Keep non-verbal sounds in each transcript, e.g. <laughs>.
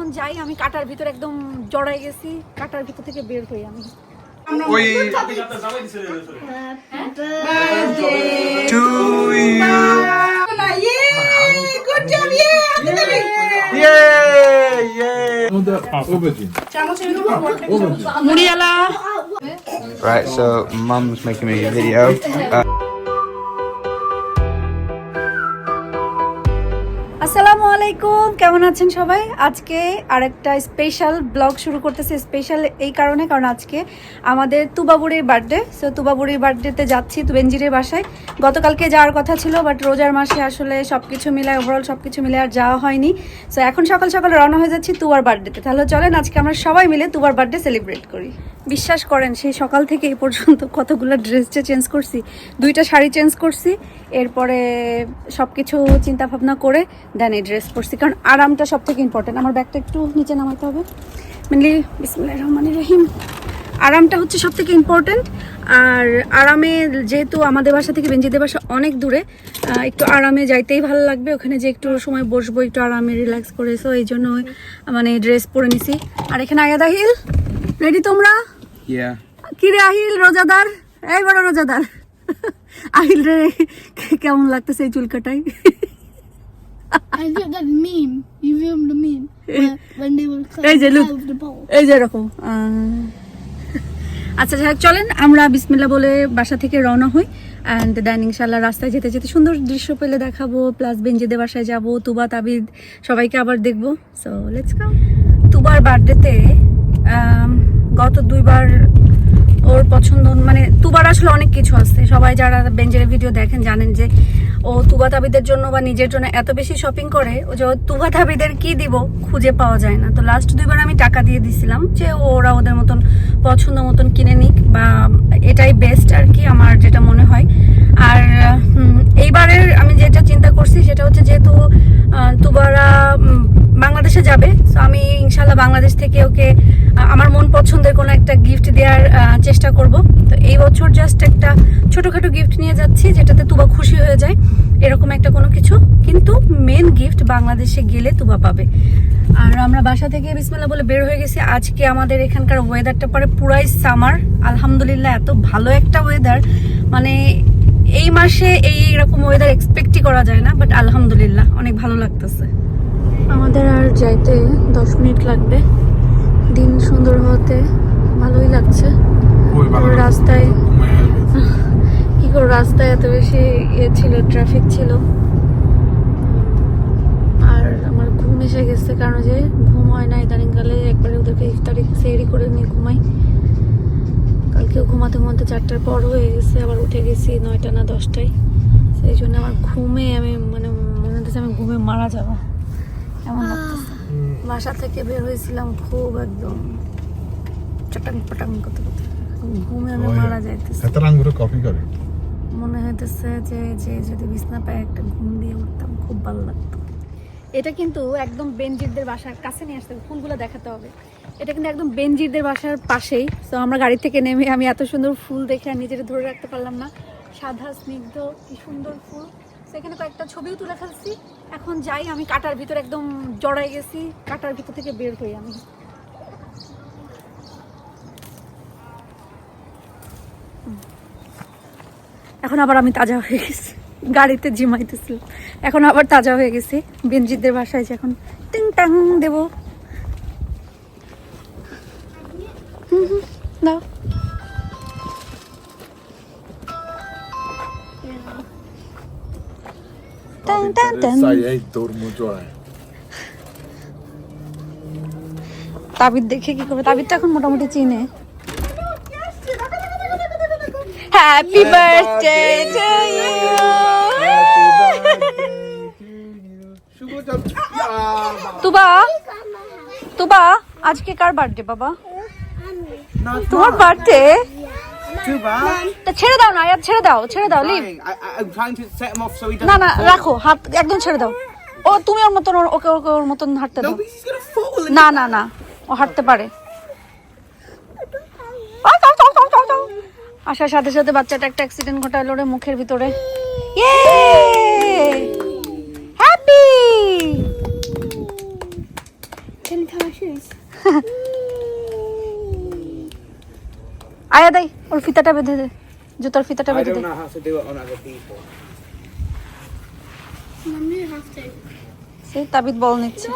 এখন যাই আমি কাটার ভিতর একদম জড়াই গেছি কাটার ভিতর থেকে বের হই আমি। ওই Right, so mum's making me a video. Uh, আলাইকুম, কেমন আছেন সবাই? আজকে আরেকটা স্পেশাল ব্লগ শুরু করতেছে স্পেশাল এই কারণে, কারণ আজকে আমাদের তুবাবুড়ির বার্থডে সো তুবাবুড়ির বার্থডেতে যাচ্ছি তুবেঞ্জিরের বাসায়। গতকালকে যাওয়ার কথা ছিল বাট রোজার মাসে আসলে সব কিছু মিলায় ওভারঅল সব কিছু মিলে আর যাওয়া হয়নি। সো এখন সকাল সকাল রওনা হয়ে যাচ্ছি তুবার বার্থডেতে তাহলে চলেন, আজকে আমরা সবাই মিলে তুবার বার্থডে সেলিব্রেট করি। বিশ্বাস করেন, সেই সকাল থেকে এই পর্যন্ত কতগুলো ড্রেস যে চেঞ্জ করছি, দুইটা শাড়ি চেঞ্জ করছি, এরপরে সব কিছু চিন্তাভাবনা করে দেন এই ড্রেস পরছি। কারণ আরামটা সব থেকে ইম্পর্টেন্ট আমার ব্যাগটা একটু নিচে নামাতে হবে। মেনলি বিসমুল্লাহ রহমান রহিম। আরামটা হচ্ছে সব থেকে ইম্পর্টেন্ট আর আরামে যেহেতু আমাদের বাসা থেকে বেঞ্জিদের বাসা অনেক দূরে একটু আরামে যাইতেই ভালো লাগবে। ওখানে যে একটু সময় বসবো, একটু আরামে রিল্যাক্স করে। সো এই জন্য মানে ড্রেস পরে নিছি। আর এখানে আয়াদা হিল। রেডি তোমরা? Yeah. কি রে আহিল রোজাদার? এই বড় রোজাদার। আহিল রে কেমন লাগতেছে এই চুল কাটাই. এই যে এরকম। আচ্ছা যাই চলেন। আমরা বিসমিল্লা বলে বাসা থেকে রওনা হই। অ্যান্ড দেন ইনশাল্লাহ রাস্তায় যেতে যেতে সুন্দর দৃশ্য পেলে দেখাবো। প্লাস বেঞ্জিদের বাসায় যাব তুবা তাবিদ সবাইকে আবার দেখব। সো লেটস গো তুবার বার্থডেতে গত দুইবার ওর পছন্দ মানে তুবার আসলে অনেক কিছু আছে। সবাই যারা বেঞ্জের ভিডিও দেখেন জানেন যে ও তুবা তাবিদের জন্য বা নিজের জন্য এত বেশি শপিং করে ও যে তুবা তাবিদের কি দিব খুঁজে পাওয়া যায় না। তো লাস্ট দুইবার আমি টাকা দিয়ে দিছিলাম যে ওরা ওদের মতন পছন্দ মতন কিনে নিক বা এটাই বেস্ট আর কি আমার যেটা মনে হয়। আর এইবারের আমি যেটা চিন্তা করছি সেটা হচ্ছে যেহেতু তুবারা বাংলাদেশে যাবে, তো আমি ইনশাল্লাহ বাংলাদেশ থেকে ওকে আমার মন পছন্দের কোনো একটা গিফট দেওয়ার চেষ্টা করব। তো এই বছর জাস্ট একটা ছোটোখাটো গিফট নিয়ে যাচ্ছি, যেটাতে তুবা খুশি হয়ে যায়, এরকম একটা কোনো কিছু। কিন্তু মেন গিফট বাংলাদেশে গেলে তুবা পাবে। আর আমরা বাসা থেকে বিসমিল্লাহ বলে বের হয়ে গেছি। আজকে আমাদের এখানকার ওয়েদারটা পরে পুরাই সামার আলহামদুলিল্লাহ, এত ভালো একটা ওয়েদার মানে এই মাসে এই রকম ওয়েদার এক্সপেক্টই করা যায় না বাট আলহামদুলিল্লাহ, অনেক ভালো লাগতেছে। আমাদের আর যাইতে দশ মিনিট লাগবে। দিন সুন্দর হতে ভালোই লাগছে। রাস্তায় কি করে রাস্তায় এত বেশি ইয়ে ছিল ট্রাফিক ছিল? আর আমার ঘুম এসে গেছে কারণ যে ঘুম হয় না ইদানিংকালে একবারে ওদেরকে ইফতারি সেরি করে নিয়ে ঘুমাই। কালকেও ঘুমাতে ঘুমাতে চারটার পর হয়ে গেছে আবার উঠে গেছি নয়টা না দশটায়। সেই জন্য আমার ঘুমে আমি মানে মনে হচ্ছে আমি ঘুমে মারা যাব। এমন লাগতেছে। বাসা থেকে বের হয়েছিলাম খুব একদম চটাং পটাং করতে করতে। ঘুমে আমি মারা যাইতেছি। এতরাং করে কপি করে? মনে হইতেছে যে যে যদি বিছনা পায়ে একটা ঘুম দিয়ে উঠতাম খুব ভালো লাগতো। এটা কিন্তু একদম বেনজিরদের বাসার কাছে নিয়ে আসতে হবে ফুলগুলো দেখাতে হবে। এটা কিন্তু একদম বেনজিরদের বাসার পাশেই। তো আমরা গাড়ি থেকে নেমে আমি এত সুন্দর ফুল দেখে আর নিজের ধরে রাখতে পারলাম না। সাদা স্নিগ্ধ কি সুন্দর ফুল। সেখানে কয়েকটা ছবিও তুলে ফেলছি। এখন যাই, আমি কাটার ভিতর একদম জড়াই গেছি। কাটার ভিতর থেকে বের হই আমি। এখন আবার আমি তাজা হয়ে গেছি। গাড়িতে জিমাইতেছিলাম। এখন আবার তাজা হয়ে গেছি। বেনজিদের বাসায় যে এখন টিং টাং দেব। হুম হুম, দাও। তাবিদ দেখে কি করবে? তাবিদটা এখন মোটামুটি চিনে। Happy birthday to you Tuba Tuba আজকে কার বার্থডে বাবা? তোমার বার্থডে তা ছেড়ে দাও না ছেড়ে দাও ছেড়ে দাও লিভ না না রাখো হাত একদম ছেড়ে দাও। ও তুমি ওর মতন ওর- ওকে ওকে ওর মতন হাঁটতে দাও. না না না ও হাঁটতে পারে। আসার সাথে সাথে বাচ্চাটা একটা অ্যাক্সিডেন্ট ঘটালো রে মুখের ভিতরে। Happy <laughs> Can I tie my shoes? আয়া দেই ওর ফিতাটা বেঁধে দে জুতার ফিতাটা বেঁধে দে. সেই তাবিদ বল নিচ্ছে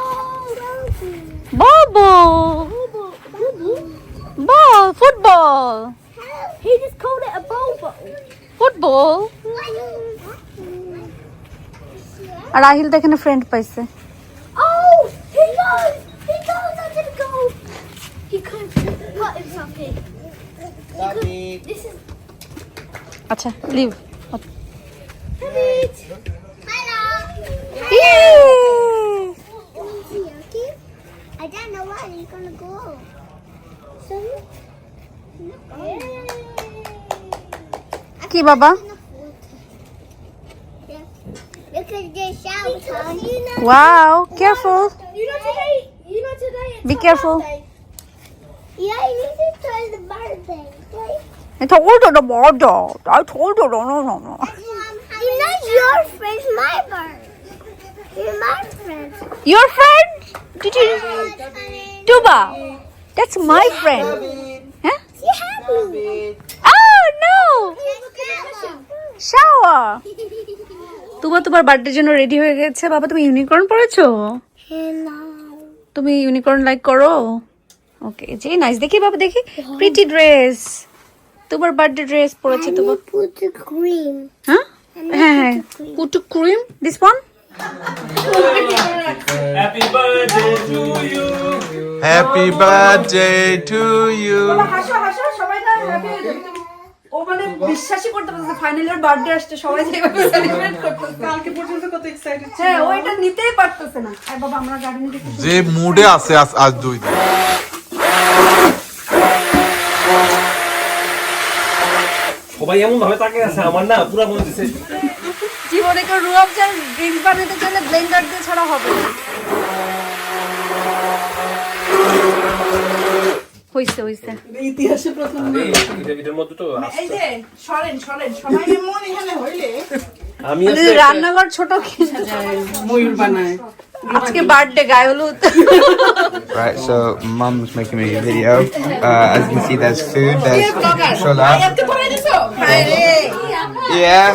বাবু? Ball football. ফুটবল আর রাহিল তো এখানে ফ্রেন্ড পাইছে আচ্ছা leave David. Hello. Okay. I don't know where he's gonna go. So. কি বাবা Look at the shower, son. You know, wow careful you know today, you know today. it's Be her careful. birthday. Yeah, you need to try the birthday. I told you the border. I told you no no no no. You know your friend's my bird. You're my friend. Your friend? Did you Tuba? That's my friend. Huh? She had me. Oh no! Shower. Tuba তোমার বার্থডের জন্য ready হয়ে গেছে বাবা তুমি unicorn পরেছো Hello. তুমি unicorn like করো ওকে যে নাইস দেখি বাবা দেখি প্রিটি ড্রেস তোমার বার্থডে ড্রেস পরেছে তো I put the cream. হ্যাঁ হ্যাঁ। Put cream this one happy birthday to you হাসো হাসো সবাই না ও মানে বিশ্বাসই করতে পারছে ফাইনাল ইয়ার বার্থডে আসছে সবাই যেভাবে সেলিব্রেট করতেছে। কালকে পর্যন্ত কত এক্সাইটেড হ্যাঁ ও এটা নিতেই পারতেছে না। আর বাবা আমরা গাড়ি যে মুডে আছে আজ আজ দুই দিন। সবাই এমন ভাবে তাকে আছে আমার না পুরা মনে দিছে। জীবনে কেউ রুয়াব চাল ড্রিঙ্কস বানাতে চাইলে ব্লেন্ডার দিয়ে ছাড়া হবে না। হইছে হইছে। এটার মধ্যে তো এই যে সরেন সরেন সবাই এমন এখানে হইলে। আমি রান্নাঘর ছোট কি ময়ূর বানায়। আজকে বার্থডে গায়ে হলুদ Right, so mum's making me a video. Uh, as you can see, there's food. There's chola. এত পরে দিছো হায় রে Yeah.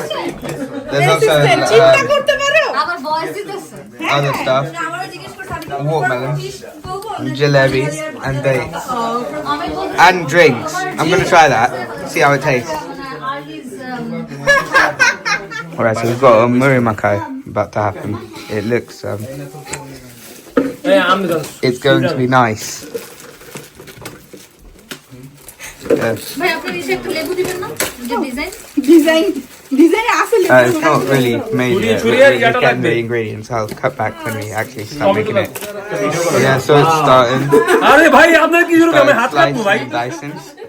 There's also চিন্তা um, করতে পারো other stuff. Watermelon, jalebis, and dates. And drinks. I'm gonna try that. See how it tastes. Alright, so we've got a Murimakai about to happen. it looks um, it's going to be nice. Yes. Uh, it's not really made yet, but we look at the ingredients. I'll cut back when we actually start making it. Yeah, so it's starting. Starting slicing.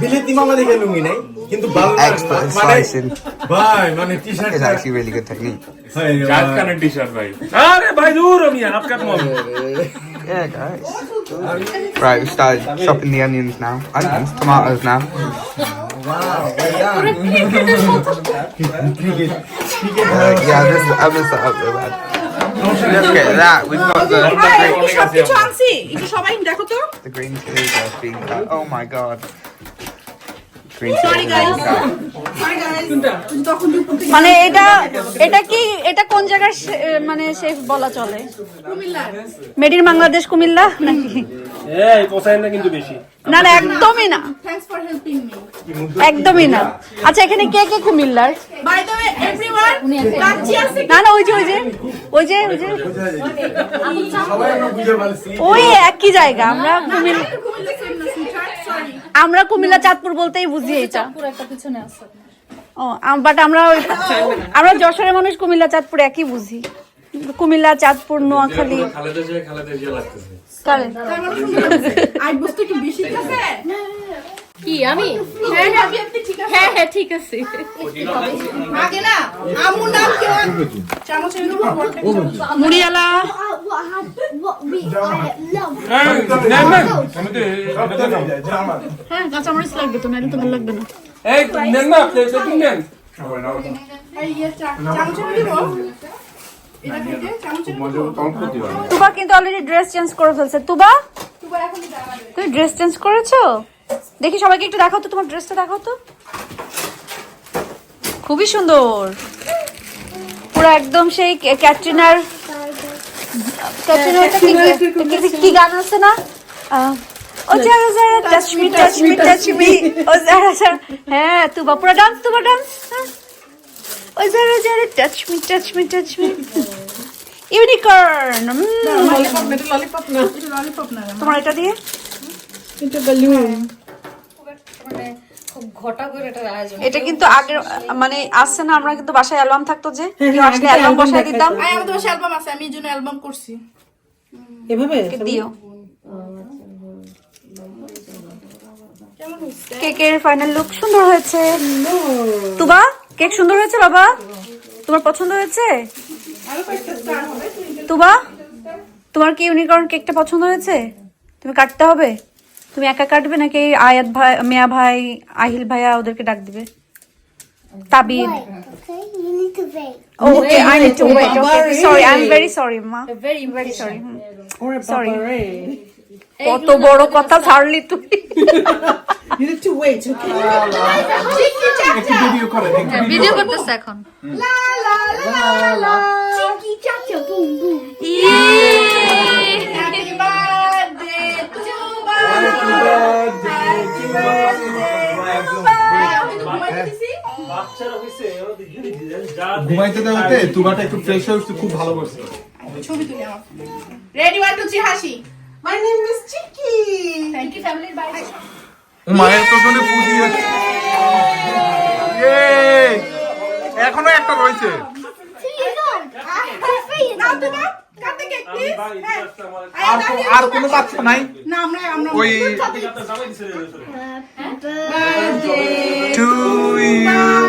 বিলেতি মামা দেখে লুঙ্গি নাই কিন্তু ভালো Expert at মানে slicing. ভাই মানে T shirt It's actually really good technique. আরে ভাই দূর আমি হাত কাটবো আমি। Yeah, guys. Right, we started chopping the onions now. Onions, tomatoes now. Uh, yeah, this is, I'm gonna set up real bad. Look at that. We've got the, the, আমি green, সবকিছু আনছি একটু সবাই দেখো তো the green chilies are being cut. Oh my god. মানে এটা এটা কি এটা কোন জায়গার মানে শেফ বলা চলে? মেডির বাংলাদেশ কুমিল্লা নাকি? পোষায় না কিন্তু বেশি। না না একদমই না। একদমই না। আচ্ছা এখানে কে কে কুমিল্লার? না না ওই যে ওই যে ওই যে ওই যে। ওই একই জায়গা আমরা কুমিল্লা আমরা কুমিল্লা চাঁদপুর বলতেই বুঝি এটা। ও বাট আমরা ওই আমরা যশোরের মানুষ কুমিল্লা চাঁদপুর একই বুঝি। কুমিল্লা চাঁদপুর নোয়াখালী। কি আমি? হ্যাঁ হ্যাঁ ঠিক আছে। হ্যাঁ হ্যাঁ ঠিক আছে। আগে না আমু নাম কেউ মুড়িয়ালা. হ্যাঁ কাঁচামরিচ লাগবে তো নাহলে তো ভালো লাগবে না। এই নেন এটা তুবা কিন্তু অলরেডি ড্রেস চেঞ্জ করে ফেলছে। তুবা? তুমি ড্রেস চেঞ্জ করেছ? দেখি সবাইকে একটু দেখাও তো তোমার ড্রেসটা দেখাও তো। খুবই সুন্দর। পুরো একদম সেই ক্যাটরিনার ক্যাটরিনার কি- গান আছে না? ও যারা যারা touch me touch me touch me ও যারা যারা হ্যাঁ তুবা পুরো ডান্স তুবা ডান্স ও যারা যারা touch me touch me touch me unicorn lollipop না এটা ললিপপ না। এটা না তোমার এটা দিয়ে এটা কিন্তু আগের মানে আসছে না আমরা কিন্তু বাসায় অ্যালবাম থাকতো যে? আসলে অ্যালবাম বসায় দিতাম? আই আমাদের বাসায় অ্যালবাম আছে আমি এই জন্য অ্যালবাম করছি। এভাবে? দিও। কেকের ফাইনাল লুক সুন্দর হয়েছে। তুবা কেক সুন্দর হয়েছে বাবা? তোমার পছন্দ হয়েছে? তুবা তোমার কি ইউনিকর্ন কেকটা পছন্দ হয়েছে? তুমি কাটতে হবে? তুমি একা কাটবে নাকি আয়াত ভাই মিয়া ভাই আহিল ভাইয়া ওদেরকে ডাক দিবে? okay? Need to wait. Sorry কত বড় কথা ছাড়লি তুই। You need to wait, okay? Video করতেছে এখন. ঘুমাইতে দেওয়াতে তুবাটা একটু ফ্রেশ হয়ে উঠছে, খুব ভালো করছে। ছবি তুলি আমার। রেডি ওয়ান টু থ্রি হাসি। My name is Chiki thank you ফ্যামিলির বাইরে ও মায়ের ফু দিয়ে Yay! এখনও একটা রয়েছে। প্লিজ আর কোনো বাচ্চা নাই? না আমরা আমরা ওই to you.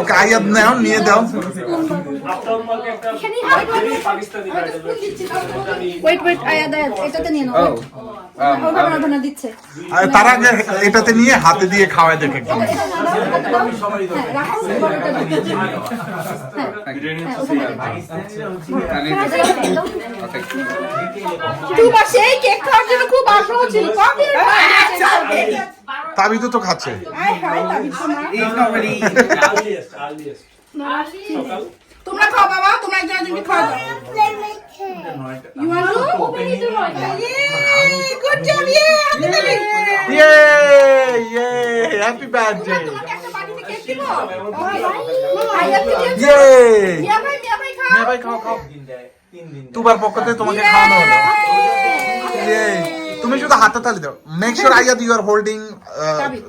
ওকে আয়াত নাও নিয়ে দাও। ওয়েট ওয়েট এটাতে নিয়ে নাও। আর তার আগে এটাতে নিয়ে হাতে দিয়ে খাওয়াই দেখে একদম। সেই কেক খাওয়ার জন্য খুব আগ্রহ ছিল কবে তাবি তো তো খাচ্ছে হায় তোমার খাও বাবা তোমরা একজন একজনকে ইয়ে ইয়ে ইয়ে তুবার পক্ষ থেকে তোমাকে খাওয়ানো হলো। ইয়ে তুমি শুধু হাতে তালি দাও। Make sure Ayad you are holding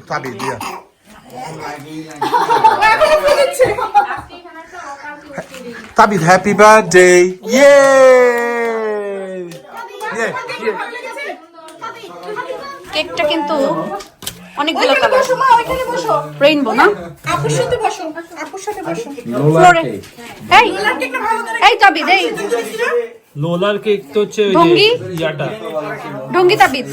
তাবি দিয়া। তাবিদ হ্যাপি বার্থডে ইয়ে ইয়ে কেকটা কিন্তু অনেকগুলো কালার বসো মা ওইখানে বসো। রেইনবো না? আপুর সাথে বসো আপুর সাথে বসো। ফ্লোরে এই। লোলার কেকটা ভালো করে এই তাবিদ এই। লোলার কেক তো হচ্ছে ওই? যে ইয়াটা। ঢঙ্গি তাবিদ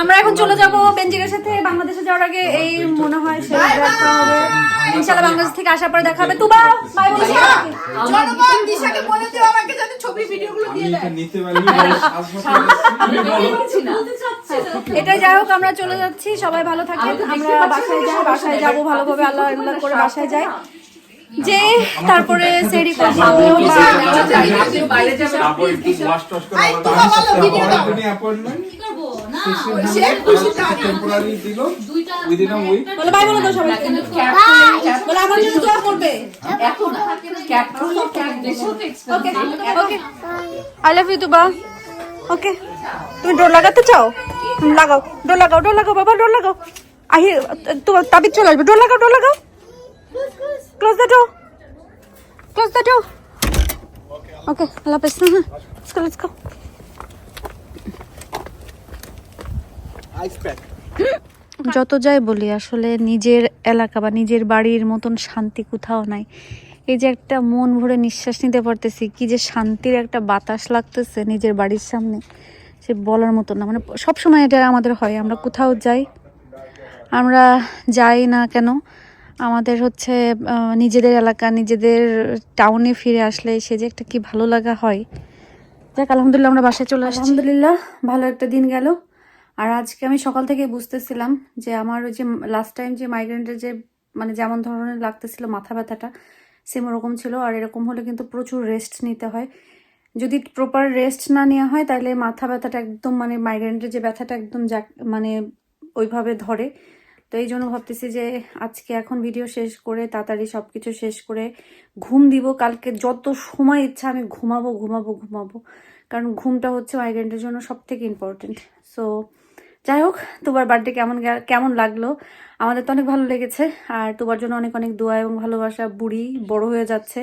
আমরা এখন চলে যাব বেঞ্জিরের সাথে। বাংলাদেশে যাওয়ার আগে এই মনে হয় হবে। ইনশাআল্লাহ বাংলাদেশ থেকে আসার পরে দেখা হবে তুবা বাই বলে জনগণ দিশাকে বলে দিও আমাকে যাতে ছবি ভিডিওগুলো দিয়ে দেয় এটা যাই হোক আমরা চলে যাচ্ছি সবাই ভালো থাকেন আমরা বাসায় যাই বাসায় যাব ভালোভাবে আল্লাহ আল্লাহ করে বাসায় যাই যে তারপরে সেরি করব বা- আই তোমার বলো ভিডিও দাও টেম্পোরারি দিল উইদিন আ উইক বলো বাই বলে দাও সবাইকে বলো আমার জন্য দোয়া করবে। Okay okay I love you Tuba okay. তুমি ডোর লাগাতে চাও? লাগাও। ডোর লাগাও ডোর লাগাও বাবা ডোর লাগাও। আহি তোমার তাবিজ চলে আসবে। ডোর লাগাও ডোর লাগাও। Close the door close the door okay আল্লাহ হাফেজ। হ্যাঁ লেটস গো লেটস গো যত যাই বলি আসলে নিজের এলাকা বা নিজের বাড়ির মতন শান্তি কোথাও নাই। এই যে একটা মন ভরে নিঃশ্বাস নিতে পারতেছি কি যে শান্তির একটা বাতাস লাগতেছে নিজের বাড়ির সামনে সে বলার মতো না। মানে সব সময় এটা আমাদের হয় আমরা কোথাও যাই আমরা যাই না কেন আমাদের হচ্ছে নিজেদের এলাকা নিজেদের টাউনে ফিরে আসলে সে যে একটা কি ভালো লাগা হয়। যাক আলহামদুলিল্লাহ আমরা বাসায় চলে আসছি। আলহামদুলিল্লাহ ভালো একটা দিন গেল। আর আজকে আমি সকাল থেকে বুঝতেছিলাম যে আমার ওই যে লাস্ট টাইম যে মাইগ্রেনের যে মানে যেমন ধরনের লাগতেছিল মাথা ব্যথাটা সেম ওরকম ছিল। আর এরকম হলে কিন্তু প্রচুর রেস্ট নিতে হয়। যদি প্রপার রেস্ট না নেওয়া হয়, তাহলে মাথা ব্যথাটা একদম মানে মাইগ্রেনের যে ব্যথাটা একদম যাক মানে ওইভাবে ধরে। তো এই জন্য ভাবতেছি যে আজকে এখন ভিডিও শেষ করে, তাড়াতাড়ি সব কিছু শেষ করে ঘুম দিব। কালকে যত সময় ইচ্ছা আমি ঘুমাবো ঘুমাবো ঘুমাবো। কারণ ঘুমটা হচ্ছে মাইগ্রেন্টের জন্য সব থেকে ইম্পর্টেন্ট সো যাই হোক তোমার বার্থডে কেমন কেমন লাগল? আমাদের তো অনেক ভালো লেগেছে, আর তোমার জন্য অনেক অনেক দোয়া এবং ভালোবাসা বুড়ি বড় হয়ে যাচ্ছে।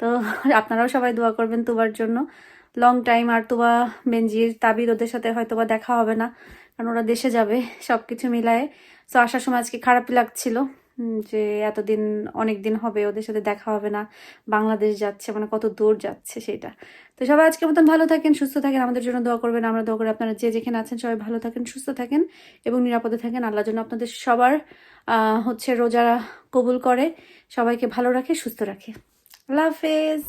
তো আপনারাও সবাই দোয়া করবেন তোমার জন্য। লং টাইম আর তোবা বেঞ্জির তাবির ওদের সাথে হয়তো বা দেখা হবে না, কারণ ওরা দেশে যাবে সব কিছু মিলায়ে। তো আসার সময় আজকে খারাপই লাগছিল। যে এতদিন অনেক দিন হবে ওদের সাথে দেখা হবে না, বাংলাদেশ যাচ্ছে মানে কত দূর যাচ্ছে সেটা। তো সবাই আজকের মতন ভালো থাকেন, সুস্থ থাকেন, আমাদের জন্য দোয়া করবেন, আমরা দোয়া করি আপনারা যে যেখানে আছেন সবাই ভালো থাকেন, সুস্থ থাকেন এবং নিরাপদে থাকেন। আল্লাহর জন্য আপনাদের সবার হচ্ছে রোজারা কবুল করে, সবাইকে ভালো রাখে, সুস্থ রাখে। আল্লাহ হাফেজ।